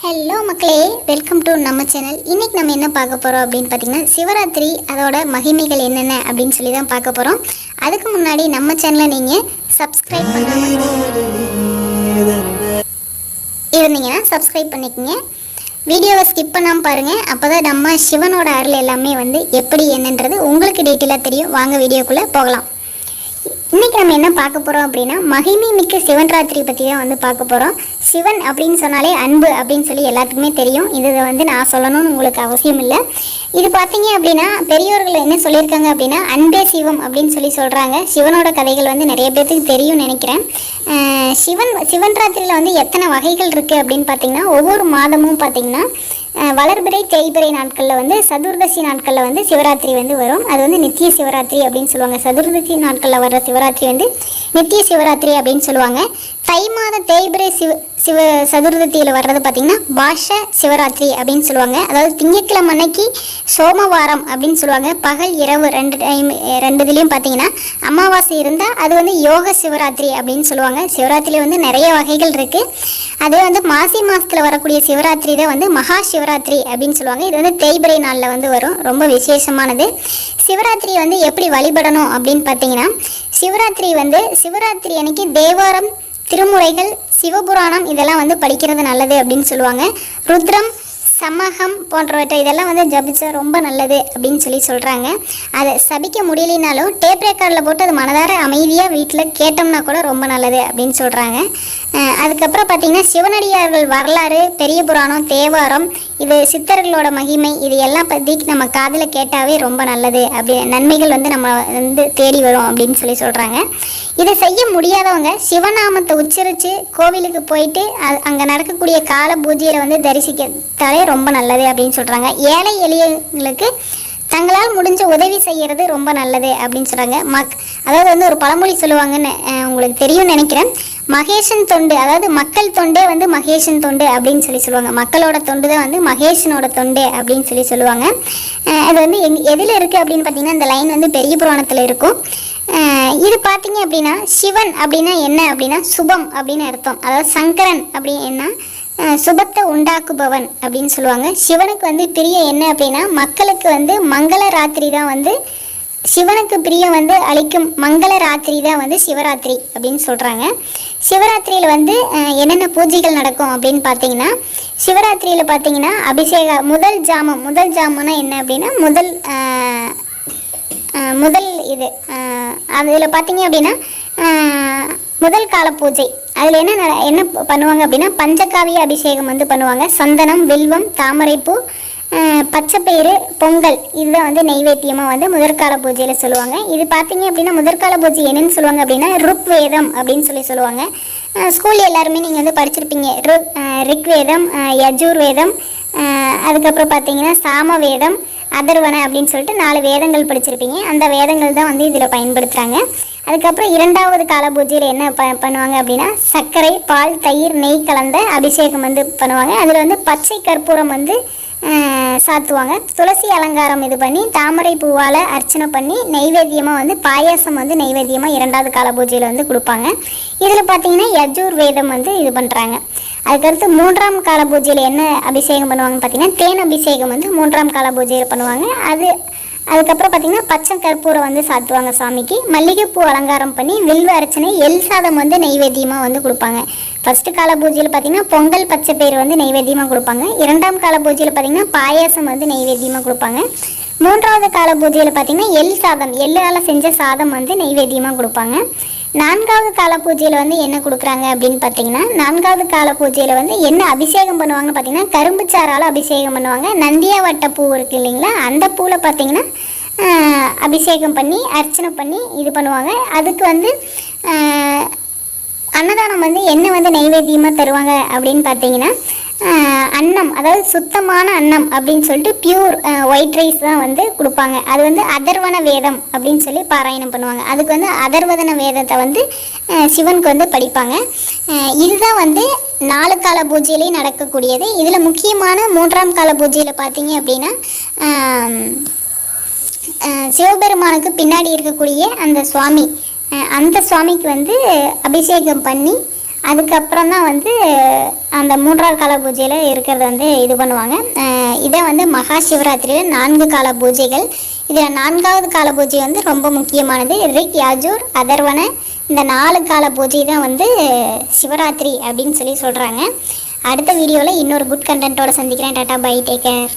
Hello மக்களே welcome to நம்ம channel இன்றைக்கி நம்ம என்ன பார்க்க போகிறோம் அப்படின்னு பார்த்தீங்கன்னா சிவராத்திரி அதோட மகிமைகள் என்னென்ன அப்படின்னு சொல்லி தான் பார்க்க போகிறோம் அதுக்கு முன்னாடி நம்ம சேனலை நீங்கள் சப்ஸ்கிரைப் பண்ணாமல் இருந்தீங்கன்னா சப்ஸ்கிரைப் பண்ணிக்கோங்க. வீடியோவை ஸ்கிப் பண்ணாமல் பாருங்கள் அப்போ தான் நம்ம சிவனோட அருள் எல்லாமே வந்து எப்படி என்னன்றது உங்களுக்கு டீட்டெயிலாக தெரியும். வாங்க வீடியோக்குள்ளே போகலாம். இன்றைக்கி நம்ம என்ன பார்க்க போகிறோம் அப்படின்னா மகிமை மிக்க சிவன் ராத்திரி பற்றி தான் வந்து பார்க்க போகிறோம் சிவன் அப்படின்னு சொன்னாலே அன்பு அப்படின்னு சொல்லி எல்லாத்துக்குமே தெரியும். இது வந்து நான் சொல்லணும்னு உங்களுக்கு அவசியம் இல்லை. இது பார்த்தீங்க அப்படின்னா பெரியோர்கள் என்ன சொல்லியிருக்காங்க அப்படின்னா அன்பே சிவம் அப்படின்னு சொல்லி சொல்கிறாங்க சிவனோட கதைகள் வந்து நிறைய பேர்த்துக்கு தெரியும்னு நினைக்கிறேன். சிவன் சிவன் ராத்திரியில் வந்து எத்தனை வகைகள் இருக்குது அப்படின்னு பார்த்தீங்கன்னா ஒவ்வொரு மாதமும் பார்த்தீங்கன்னா வளர்பிறை தேய்பிறை நாட்களில் வந்து சதுர்தசி நாட்களில் வந்து சிவராத்திரி வந்து வரும். அது வந்து நித்திய சிவராத்திரி அப்படின்னு சொல்லுவாங்க. சதுர்தசி நாட்களில் வர்ற சிவராத்திரி வந்து நித்திய சிவராத்திரி அப்படின்னு சொல்லுவாங்க. தை மாத தேய்பிறை சிவ சிவ சதுர்தத்தியில் வர்றது பார்த்திங்கன்னா பாஷ சிவராத்திரி அப்படின்னு சொல்லுவாங்க. அதாவது திங்கட்கிழமை அன்னைக்கு சோமவாரம் அப்படின்னு சொல்லுவாங்க. பகல் இரவு ரெண்டு டைம் ரெண்டு இதுலேயும் பார்த்தீங்கன்னா அமாவாசை இருந்தால் அது வந்து யோக சிவராத்திரி அப்படின்னு சொல்லுவாங்க. சிவராத்திரியில் வந்து நிறைய வகைகள் இருக்குது அதே வந்து மாசி மாதத்தில் வரக்கூடிய சிவராத்திரி தான் வந்து மகா சிவராத்திரி அப்படின்னு சொல்லுவாங்க. இது வந்து தேய்பிரை நாளில் வந்து வரும். ரொம்ப விசேஷமானது. சிவராத்திரி வந்து எப்படி வழிபடணும் அப்படின்னு பார்த்தீங்கன்னா சிவராத்திரி வந்து சிவராத்திரி அன்னைக்கு தேவாரம் திருமுறைகள் சிவபுராணம் இதெல்லாம் வந்து படிக்கிறது நல்லது அப்படின்னு சொல்லுவாங்க. ருத்ரம் சமகம் போன்றவற்றை இதெல்லாம் வந்து ஜபிச்சா ரொம்ப நல்லது அப்படின்னு சொல்லி சொல்கிறாங்க அதை சபிக்க முடியலினாலும் டேப் ரெக்கார்டில் போட்டு அது மனதார அமைதியாக வீட்டில் கேட்டோம்னா கூட ரொம்ப நல்லது அப்படின்னு சொல்கிறாங்க அதுக்கப்புறம் பார்த்திங்கன்னா சிவனடியார்கள் வரலாறு பெரிய புராணம் தேவாரம் இது சித்தர்களோட மகிமை இது எல்லாம் பற்றி நம்ம காதில் கேட்டாவே ரொம்ப நல்லது. அப்படி நன்மைகள் வந்து நம்ம வந்து தேடி வரும் அப்படின்னு சொல்லி சொல்கிறாங்க இதை செய்ய முடியாதவங்க சிவநாமத்தை உச்சரித்து கோவிலுக்கு போயிட்டு அங்கே நடக்கக்கூடிய கால பூஜையில் வந்து தரிசிக்கத்தாலே ரொம்ப நல்லது அப்படின்னு சொல்கிறாங்க ஏழை எளியங்களுக்கு தங்களால் முடிஞ்ச உதவி செய்கிறது ரொம்ப நல்லது அப்படின்னு சொல்கிறாங்க மக் அதாவது வந்து ஒரு பழமொழி சொல்லுவாங்கன்னு உங்களுக்கு தெரியும்னு நினைக்கிறேன். மகேஷன் தொண்டு அதாவது மக்கள் தொண்டே வந்து மகேஷன் தொண்டு அப்படின்னு சொல்லி சொல்லுவாங்க. மக்களோட தொண்டு தான் வந்து மகேஷனோட தொண்டு அப்படின்னு சொல்லி சொல்லுவாங்க. அது வந்து எங் எதில் இருக்குது அப்படின்னு பார்த்தீங்கன்னா இந்த லைன் வந்து பெரிய புராணத்தில் இருக்கும். இது பார்த்தீங்க அப்படின்னா சிவன் அப்படின்னா என்ன அப்படின்னா சுபம் அப்படின்னு அர்த்தம். அதாவது சங்கரன் அப்படின்னா சுபத்தை உண்டாக்குபவன் அப்படின்னு சொல்லுவாங்க. சிவனுக்கு வந்து பிரிய என்ன அப்படின்னா மக்களுக்கு வந்து மங்கள ராத்திரி தான் வந்து சிவனுக்கு பிரியம் வந்து அளிக்கும் மங்கள ராத்திரி தான் வந்து சிவராத்திரி அப்படின்னு சொல்கிறாங்க சிவராத்திரியில் வந்து என்னென்ன பூஜைகள் நடக்கும் அப்படின்னு பார்த்தீங்கன்னா சிவராத்திரியில் பார்த்தீங்கன்னா அபிஷேக முதல் ஜாமம் முதல் ஜாமம்னா என்ன அப்படின்னா முதல் முதல் இது அதில் பார்த்தீங்க அப்படின்னா முதல் கால பூஜை. அதில் என்ன நட- என்ன பண்ணுவாங்க அப்படின்னா பஞ்சகாவிய அபிஷேகம் வந்து பண்ணுவாங்க. சந்தனம் வில்வம் தாமரைப்பூ பச்சைப்பயிறு பொங்கல் இதுதான் வந்து நைவேத்தியமாக வந்து முதற்கால பூஜையில் சொல்லுவாங்க. இது பார்த்தீங்க அப்படின்னா முதற்கால பூஜை என்னன்னு சொல்லுவாங்க அப்படின்னா ருக் வேதம் அப்படின்னு சொல்லி சொல்லுவாங்க. ஸ்கூலில் எல்லாருமே நீங்கள் வந்து படிச்சிருப்பீங்க. ருக் ரிக்வேதம் ரிக் வேதம் யஜூர் வேதம் அதுக்கப்புறம் பார்த்தீங்கன்னா சாம வேதம் அதர்வன அப்படின்னு சொல்லிட்டு நாலு வேதங்கள் படிச்சிருப்பீங்க. அந்த வேதங்கள் தான் வந்து இதில் பயன்படுத்துகிறாங்க அதுக்கப்புறம் இரண்டாவது கால பூஜையில் என்ன ப பண்ணுவாங்க அப்படின்னா சர்க்கரை பால் தயிர் நெய் கலந்த அபிஷேகம் வந்து பண்ணுவாங்க. அதில் வந்து பச்சை கற்பூரம் வந்து சாத்துவாங்க. துளசி அலங்காரம் இது பண்ணி தாமரை பூவால் அர்ச்சனை பண்ணி நைவேத்தியமாக வந்து பாயாசம் வந்து நைவேத்தியமாக இரண்டாவது கால பூஜையில் வந்து கொடுப்பாங்க. இதில் பார்த்தீங்கன்னா யஜூர் வேதம் வந்து இது பண்ணுறாங்க அதுக்கடுத்து மூன்றாம் கால பூஜையில் என்ன அபிஷேகம் பண்ணுவாங்கன்னு பார்த்தீங்கன்னா தேன் அபிஷேகம் வந்து மூன்றாம் கால பூஜையில் பண்ணுவாங்க. அது அதுக்கப்புறம் பார்த்தீங்கன்னா பச்சை கற்பூரம் வந்து சாத்துவாங்க சாமிக்கு. மல்லிகைப்பூ அலங்காரம் பண்ணி வில்வ அர்ச்சனை எல் சாதம் வந்து நைவேத்தியமாக வந்து கொடுப்பாங்க. ஃபர்ஸ்ட் கால பூஜையில் பார்த்தீங்கன்னா பொங்கல் பச்சை பயிர் வந்து நைவேத்தியமாக கொடுப்பாங்க. இரண்டாம் கால பூஜையில் பார்த்தீங்கன்னா பாயாசம் வந்து நைவேத்தியமாக கொடுப்பாங்க. மூன்றாவது கால பூஜையில் பார்த்தீங்கன்னா எள் சாதம் எள்ளால் செஞ்ச சாதம் வந்து நைவேத்தியமாக கொடுப்பாங்க. நான்காவது கால பூஜையில் வந்து என்ன கொடுக்குறாங்க அப்படின்னு பார்த்தீங்கன்னா நான்காவது கால பூஜையில் வந்து என்ன அபிஷேகம் பண்ணுவாங்கன்னு பார்த்தீங்கன்னா கரும்பு சாறால் அபிஷேகம் பண்ணுவாங்க. நந்தியா வட்ட பூ இருக்குது இல்லைங்களா? அந்த பூவில் பார்த்தீங்கன்னா அபிஷேகம் பண்ணி அர்ச்சனை பண்ணி இது பண்ணுவாங்க. அதுக்கு வந்து அன்னதானம் வந்து என்ன வந்து நைவேத்தியமாக தருவாங்க அப்படின்னு பார்த்தீங்கன்னா அன்னம் அதாவது சுத்தமான அன்னம் அப்படின்னு சொல்லிட்டு பியூர் ஒயிட் ரைஸ் தான் வந்து கொடுப்பாங்க. அது வந்து அதர்வன வேதம் அப்படின்னு சொல்லி பாராயணம் பண்ணுவாங்க. அதுக்கு வந்து அதர்வதன வேதத்தை வந்து சிவனுக்கு வந்து படிப்பாங்க. இதுதான் வந்து நாலு கால பூஜையிலேயே நடக்கக்கூடியது. இதில் முக்கியமான மூன்றாம் கால பூஜையில் பார்த்தீங்க அப்படின்னா சிவபெருமானுக்கு பின்னாடி இருக்கக்கூடிய அந்த சுவாமி அந்த சுவாமிக்கு வந்து அபிஷேகம் பண்ணி அதுக்கப்புறம் தான் வந்து அந்த மூன்றாவது கால பூஜையில் இருக்கிறத வந்து இது பண்ணுவாங்க. இதை வந்து மகா சிவராத்திரியில் நான்கு கால பூஜைகள். இதில் நான்காவது கால பூஜை வந்து ரொம்ப முக்கியமானது. ரிக் யாஜூர் அதர்வன இந்த நாலு கால பூஜை தான் வந்து சிவராத்திரி அப்படின்னு சொல்லி சொல்கிறாங்க அடுத்த வீடியோவில் இன்னொரு குட் கண்டென்ட்டோட சந்திக்கிறேன். Tata bye taker